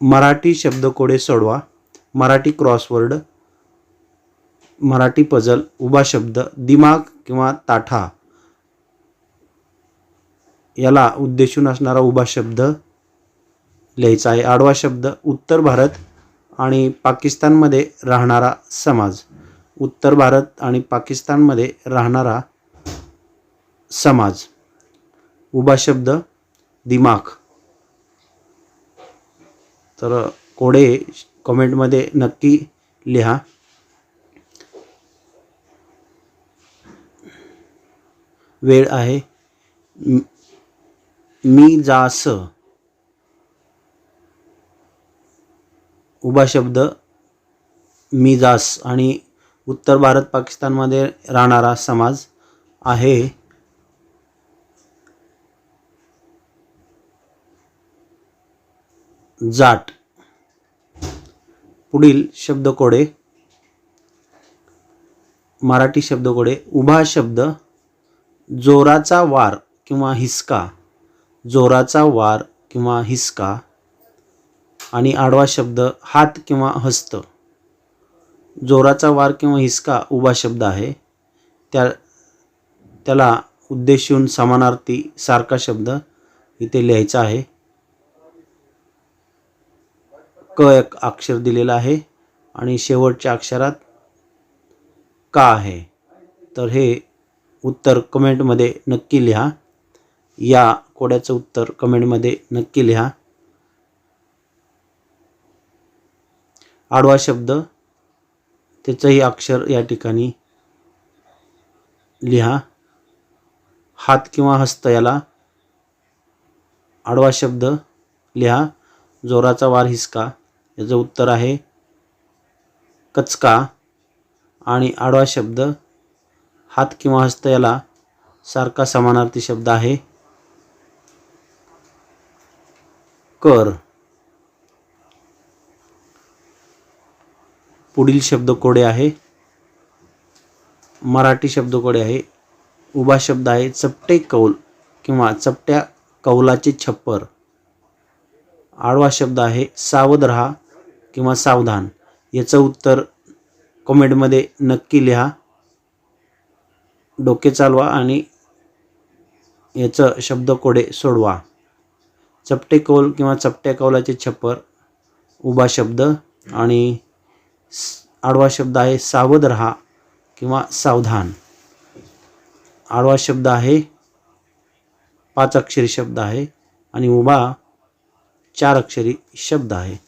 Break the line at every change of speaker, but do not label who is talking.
मराठी शब्दकोडे सोडवा Marathi crossword Marathi puzzle उभा शब्द दिमाग किंवा ताठा. याला उद्देशून असणारा उभा शब्द लिहायचा आहे. आडवा शब्द उत्तर भारत आणि पाकिस्तानमध्ये राहणारा समाज. उत्तर भारत आणि पाकिस्तानमध्ये राहणारा समाज. उभा शब्द दिमाग. तर कोडे कमेंटमध्ये नक्की लिहा. वेळ आहे. मी जास. उभा शब्द मी जास. आणि उत्तर भारत पाकिस्तानमध्ये राहणारा समाज आहे. जाट. पुढील शब्दकोडे मराठी शब्दकोडे उभा शब्द जोराचा वार किंवा हिसका. जोराचा वार किंवा हिसका. आणि आडवा शब्द हात किंवा हस्त. जोराचा वार किंवा हिसका उभा शब्द आहे. त्या त्याला उद्देशून समानार्थी सारखा शब्द इथे लिहायचा आहे. क एक अक्षर दिलेलं आहे आणि शेवटच्या अक्षरात का आहे? तर हे उत्तर कमेंटमध्ये नक्की लिहा. या कोड्याचं उत्तर कमेंटमध्ये नक्की लिहा. आडवा शब्द. त्याचंही अक्षर या ठिकाणी लिहा. हात किंवा हस्त याला आडवा शब्द लिहा. जोराचा वार हिसका याचं उत्तर आहे कचका आणि आडवा शब्द हात किंवा हस्त याला सारखा समानार्थी शब्द आहे. कर. पुढील शब्दकोडे आहे. मराठी शब्दकोडे आहे. उभा शब्द आहे चपटे कौल किंवा चपट्या कौलाचे छप्पर. आडवा शब्द आहे सावध रहा किंवा सावधान. याचं उत्तर कॉमेंटमध्ये नक्की लिहा. डोके चालवा आणि याचं शब्दकोडे सोडवा. चपटे कौल किंवा चपट्या कौलाचे छप्पर उभा शब्द आणि आडवा शब्द आहे सावध रहा किंवा सावधान. आडवा शब्द आहे पाच अक्षरी शब्द आहे आणि उभा चार अक्षरी शब्द आहे.